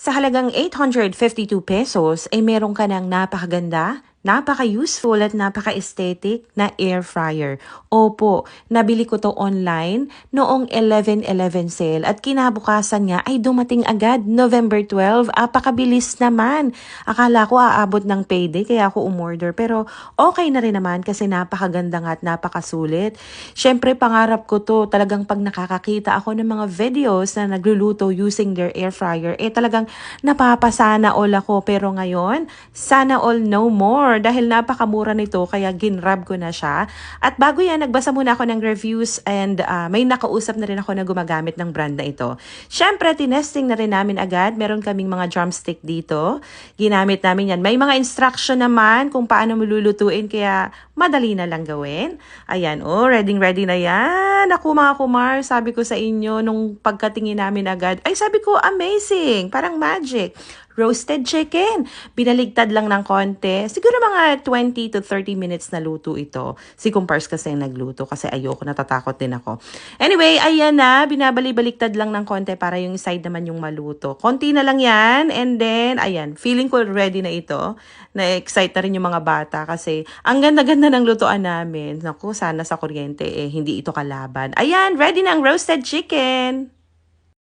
Sa halagang 852 pesos, ay meron ka ng napakaganda, napaka-useful at napaka-aesthetic na air fryer. Opo, nabili ko to online noong 11-11 sale at kinabukasan nga ay dumating agad November 12. Apakabilis naman. Akala ko aabot ng payday kaya ako umorder pero okay na rin naman kasi napakaganda nga at napakasulit. Siyempre pangarap ko to talagang pag nakakakita ako ng mga videos na nagluluto using their air fryer eh talagang napapasana all ako pero ngayon sana all no more dahil napakamura nito kaya ginrab ko na siya. At bago yan, nagbasa muna ako ng reviews and uh, may nakausap na rin ako na gumagamit ng brand na ito. Siyempre, tinesting na rin namin agad. Meron kaming mga drumstick dito. Ginamit namin yan. May mga instruction naman kung paano mululutuin kaya madali na lang gawin. Ayan, oh, ready ready na yan. Ako mga kumar, sabi ko sa inyo nung pagkatingin namin agad, ay sabi ko, amazing, parang magic roasted chicken. Binaligtad lang ng konti. Siguro mga 20 to 30 minutes na luto ito. Si Compars kasi nagluto kasi ayoko, natatakot din ako. Anyway, ayan na. Binabali-baliktad lang ng konti para yung side naman yung maluto. Konti na lang yan. And then, ayan, feeling ko ready na ito. Na-excite na rin yung mga bata kasi ang ganda-ganda ng lutoan namin. Naku, sana sa kuryente eh, hindi ito kalaban. Ayan, ready na ang roasted chicken.